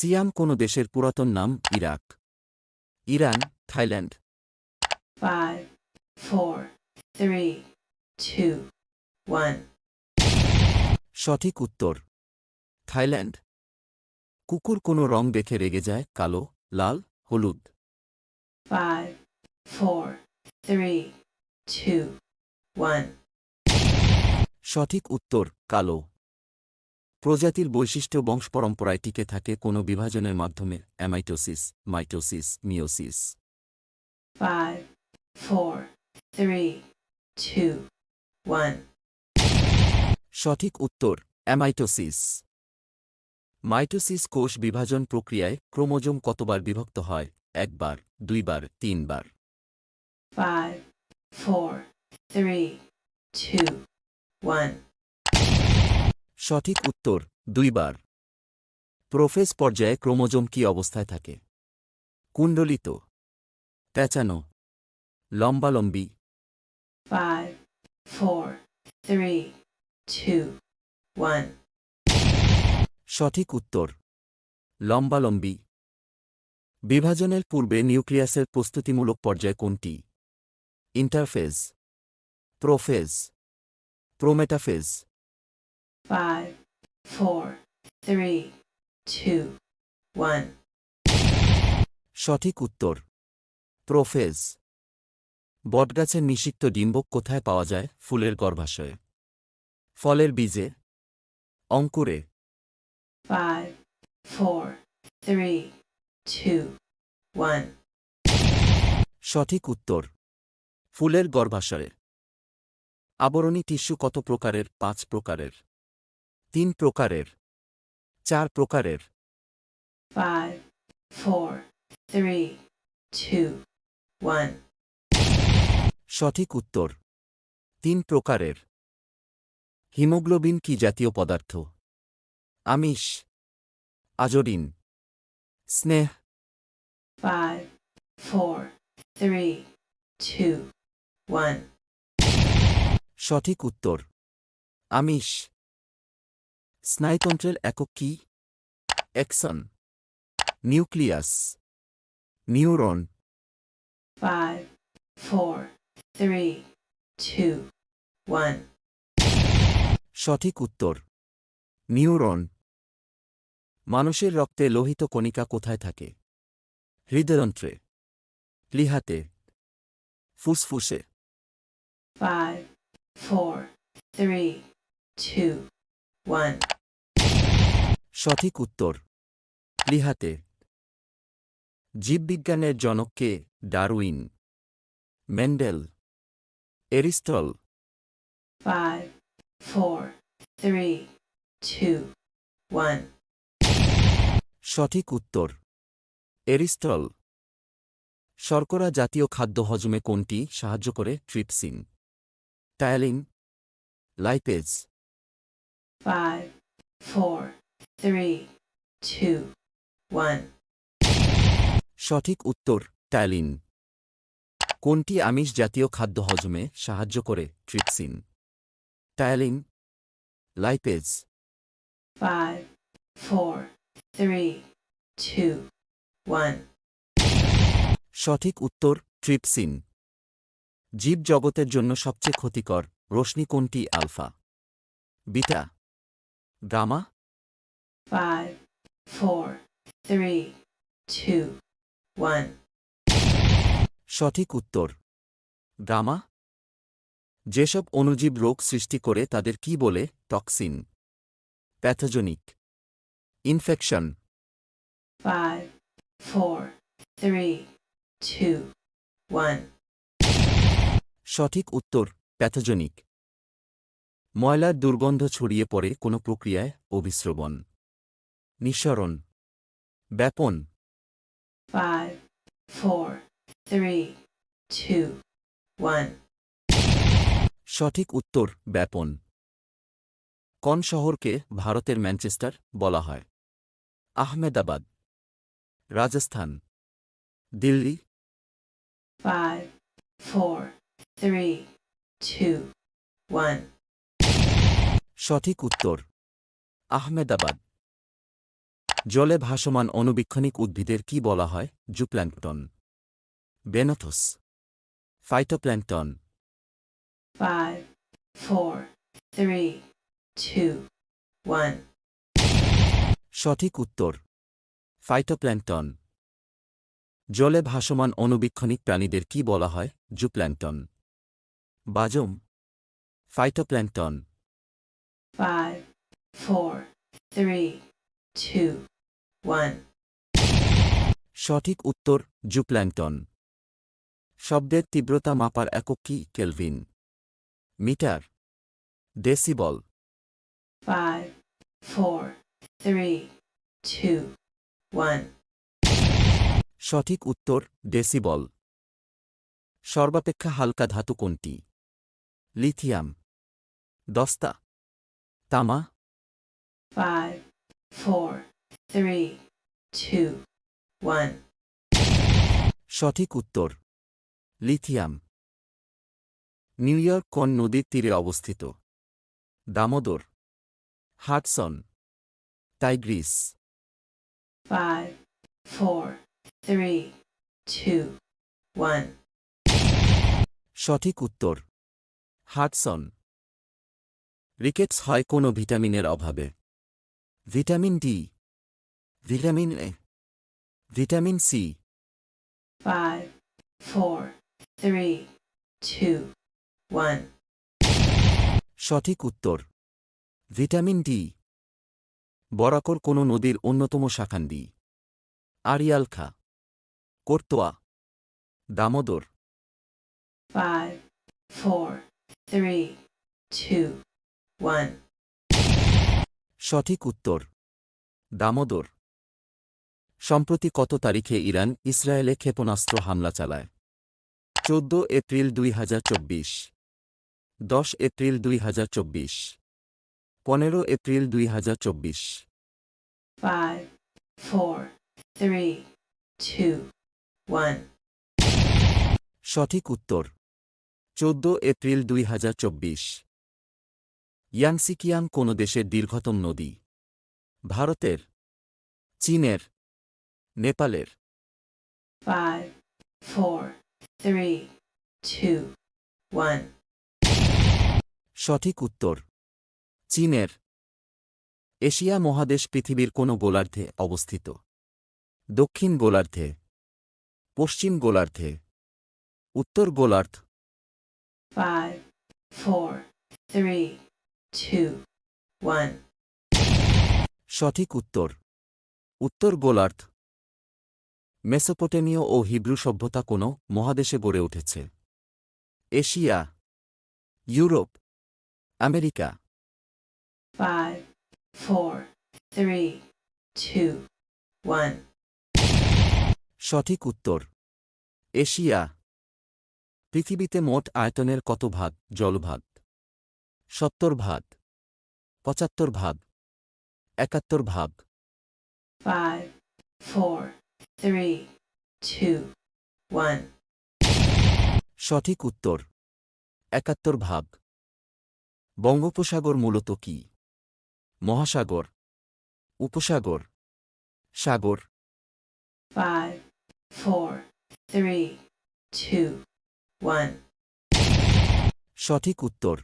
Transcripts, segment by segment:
সিয়াম কোনো দেশের পুরাতন নাম Iraq. Iran Thailand. Five, four, three, two, one. সঠিক উত্তর থাইল্যান্ড। কুকুর কোনো রং দেখে রেগে যায় কালো লাল হলুদ। Five, four, three, two, one. সঠিক উত্তর কালো। প্রজাতির বৈশিষ্ট্য বংশপরম্পরায় টিকে থাকে কোনো বিভাজনের মাধ্যমে amitosis mitosis meiosis Five, four, three, two, one. সঠিক উত্তর অ্যামাইটোসিস মাইটোসিস কোষ বিভাজন প্রক্রিয়ায় ক্রোমোজোম কতবার বিভক্ত হয় একবার দুইবার তিনবার Five, four, three, two, one. সঠিক উত্তর দুইবার। প্রোফেজ পর্যায়ে ক্রোমোজোম কি অবস্থায় থাকে? কুণ্ডলিত। প্যাঁচানো। লম্বালম্বি। Five, four, three, two, one. সঠিক উত্তর লম্বালম্বি। বিভাজনের পূর্বে নিউক্লিয়াসের প্রস্তুতিমূলক পর্যায় কোনটি? Interphase. Prophase. Prometaphase. Five, four, three, two, one. সঠিক উত্তর। প্রোফেজ। বটগাছের নিষিক্ত ডিম্বক কোথায় পাওয়া যায়? ফুলের গর্ভাশয়ে। ফলের বীজে। অঙ্কুরে। Five, four, three, two, one. সঠিক উত্তর। ফুলের গর্ভাশয়ে। আবরণী টিস্যু কত প্রকারের? পাঁচ প্রকারের। তিন প্রকারের। চার প্রকারের। Two, one. সঠিক উত্তর। তিন প্রকারের। হিমোগ্লোবিন কি জাতীয় পদার্থ? আমিষ। আজরিন স্নেহ। Two, one. সঠিক উত্তর। আমিষ। স্নায়ুতন্ত্রের একক কি? Axon nucleus neuron. সঠিক উত্তর। নিউরন মানুষের রক্তে লোহিত কণিকা কোথায় থাকে? হৃদয়ন্ত্রে। প্লিহাতে ফুসফুসে। Five, four, three, two, one. সঠিক উত্তর। লিহাতে। জীববিজ্ঞানের জনককে ডারউইন। মেন্ডেল। এরিস্টল. সঠিক উত্তর। এরিস্টল। শর্করা জাতীয় খাদ্য হজমে কোনটি সাহায্য করে trypsin? Ptyalin. Lipase. Five, four, three, two, one. সঠিক উত্তর টায়ালিন। কোনটি আমিষ জাতীয় খাদ্য হজমে সাহায্য করে? Trypsin. Ptyalin. Lipase. Five, four, three, two, one. সঠিক উত্তর ট্রিপসিন। জীবজগতের জন্য সবচেয়ে ক্ষতিকর রশ্মি কোনটি? Alpha. Beta. Gamma Five, four, three, two, one. সঠিক উত্তর। গামা যেসব অণুজীব রোগ সৃষ্টি করে তাদের কি বলে? Toxin pathogenic infection. সঠিক উত্তর প্যাথোজনিক ময়লার দুর্গন্ধ ছড়িয়ে পড়ে কোনো প্রক্রিয়ায় অভিস্রবণ। নিঃসরণ। ব্যাপন। Five, four, three, two, one. সঠিক উত্তর ব্যাপন। কোন শহরকে ভারতের ম্যানচেস্টার বলা হয়? Ahmedabad. Rajasthan. Delhi. Five, four, three, two, one. সঠিক উত্তর। আহমেদাবাদ। জলে ভাসমান অণুবীক্ষণিক উদ্ভিদের কি বলা হয়? Zooplankton benthos. Phytoplankton five, four, three, two, one. সঠিক উত্তর। ফাইটোপ্ল্যাঙ্কটন জলে ভাসমান অণুবীক্ষণিক প্রাণীদের কি বলা হয়? Zooplankton বাজম। Phytoplankton four, three, two, one. সঠিক উত্তর জুপ্ল্যাঙ্কটন শব্দের তীব্রতা মাপার একক কি kelvin? Metre. Decibel. Two, one. সঠিক উত্তর ডেসিবল। সর্বাপেক্ষা হালকা ধাতু কোনটি? লিথিয়াম। দস্তা। তামা। Five, four, three, two, one. সঠিক উত্তর লিথিয়াম। নিউ ইয়র্ক কোন নদীর তীরে অবস্থিত? Damodar Hudson Tigris. Five, four, three, two, one. সঠিক উত্তর হাডসন রিকেটস হয় কোনো ভিটামিনের অভাবে। Vitamin D vitamin A vitamin C Five, four, three, two, one. সঠিক উত্তর। ভিটামিন ডি বরাকর কোনো নদীর অন্যতম শাখান্ডি আরিয়ালখা। Karatoya. Damodar. Five, four, three, two, one. সঠিক উত্তর। দামোদর। সম্প্রতি কত তারিখে ইরান ইসরায়েলে ক্ষেপণাস্ত্র হামলা চালায়? চোদ্দ এপ্রিল দুই হাজার চব্বিশ। দশ এপ্রিল দুই হাজার চব্বিশ। পনেরো এপ্রিল দুই হাজার চব্বিশ। Five, four, three, two, one. সঠিক উত্তর। চোদ্দ এপ্রিল দুই হাজার চব্বিশ। ইয়াংসিকিয়াং কোন দেশের দীর্ঘতম নদী? ভারতের চীনের নেপালের. সঠিক উত্তর চীনের। এশিয়া মহাদেশ পৃথিবীর কোন গোলার্ধে অবস্থিত? দক্ষিণ গোলার্ধে পশ্চিম গোলার্ধে উত্তর গোলার্ধ। Five, four, three, সঠিক উত্তর। উত্তর গোলার্ধ। মেসোপটেমীয় ও হিব্রু সভ্যতা কোন মহাদেশে গড়ে উঠেছে। Asia. Europe. America. Five, four, three, two, one. সঠিক উত্তর। এশিয়া। পৃথিবীতে মোট আয়তনের কত ভাগ? জলভাগ। সত্তর ভাগ পঁচাত্তর ভাগ একাত্তর ভাগ one. সঠিক উত্তর একাত্তর ভাগ বঙ্গোপসাগর মূলত কি মহাসাগর উপসাগর সাগর one. সঠিক উত্তর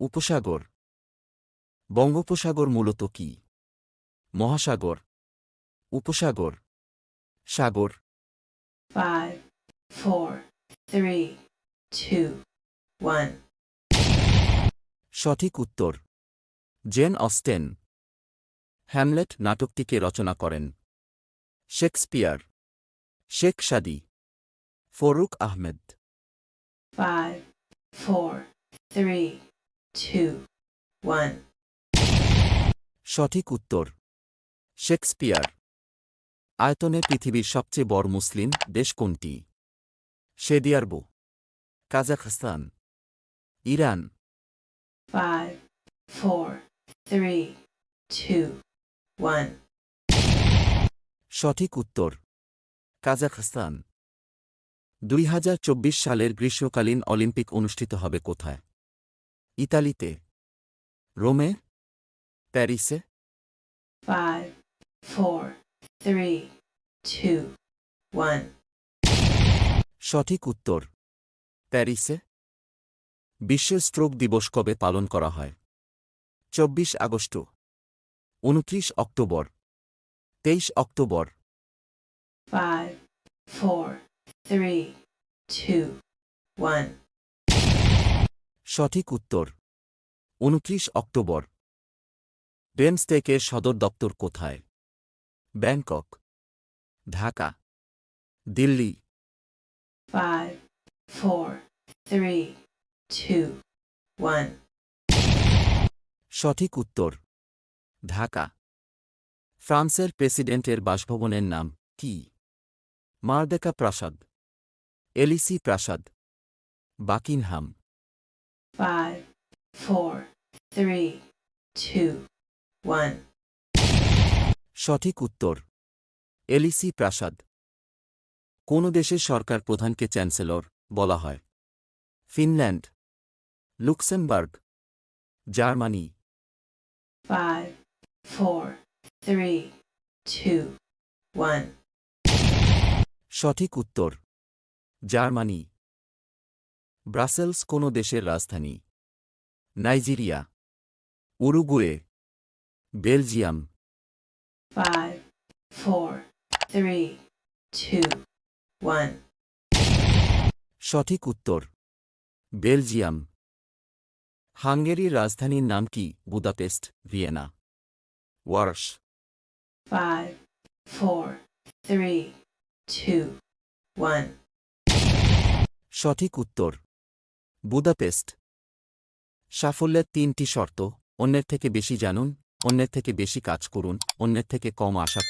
উপসাগর। বঙ্গোপসাগর মূলত কি? মহাসাগর। উপসাগর। সাগর। Five, four, three, two, one. সঠিক উত্তর। Jane Austen. হ্যামলেট নাটকটিকে রচনা করেন। Shakespeare. Sheikh Saadi. Faruk Ahmed. Five, four, three, two, one. সঠিক উত্তর। শেক্সপিয়ার। আয়তনে পৃথিবীর সবচেয়ে বড় মুসলিম দেশ কোনটি? শেদিয়ারবো। Kazakhstan. Iran. Five, four, three, two, one. সঠিক উত্তর। কাজাখস্তান। দুই হাজার চব্বিশ সালের গ্রীষ্মকালীন অলিম্পিক অনুষ্ঠিত হবে কোথায়? ইতালিতে রোমে প্যারিসে. সঠিক উত্তর। প্যারিসে বিশ্ব স্ট্রোক দিবস কবে পালন করা হয়? চব্বিশ আগস্ট। উনত্রিশ অক্টোবর। তেইশ October. Five, four, three, two, one. সঠিক উত্তর। উনত্রিশ অক্টোবর। ডেমস্টেকের সদর দপ্তর কোথায়? Bangkok. Dhaka. Delhi. Five, four, three, two, one. সঠিক উত্তর। ঢাকা। ফ্রান্সের প্রেসিডেন্টের বাসভবনের নাম কি? মারদেকা প্রাসাদ। এলিসি প্রাসাদ। বাকিনহাম Five, four, three, two, one. সঠিক উত্তর এলিসি প্রাসাদ কোন দেশের সরকার প্রধানকে চ্যান্সেলর বলা হয় Finland Luxembourg Germany Five, four, three, two, one. সঠিক উত্তর জার্মানি ব্রাসেলস কোন দেশের রাজধানী। Nigeria. Uruguay. Belgium. Five, four, three, two, one. সঠিক উত্তর। বেলজিয়াম। হাঙ্গেরির রাজধানীর নাম কি? Budapest Vienna. Warsaw Five, four, three, two, one. সঠিক উত্তর। বুদাপেস্ট। সাফল্যের তিনটি শর্ত, অন্যের থেকে বেশি জানুন, অন্যের থেকে বেশি কাজ করুন, অন্যের থেকে কম আশা করুন।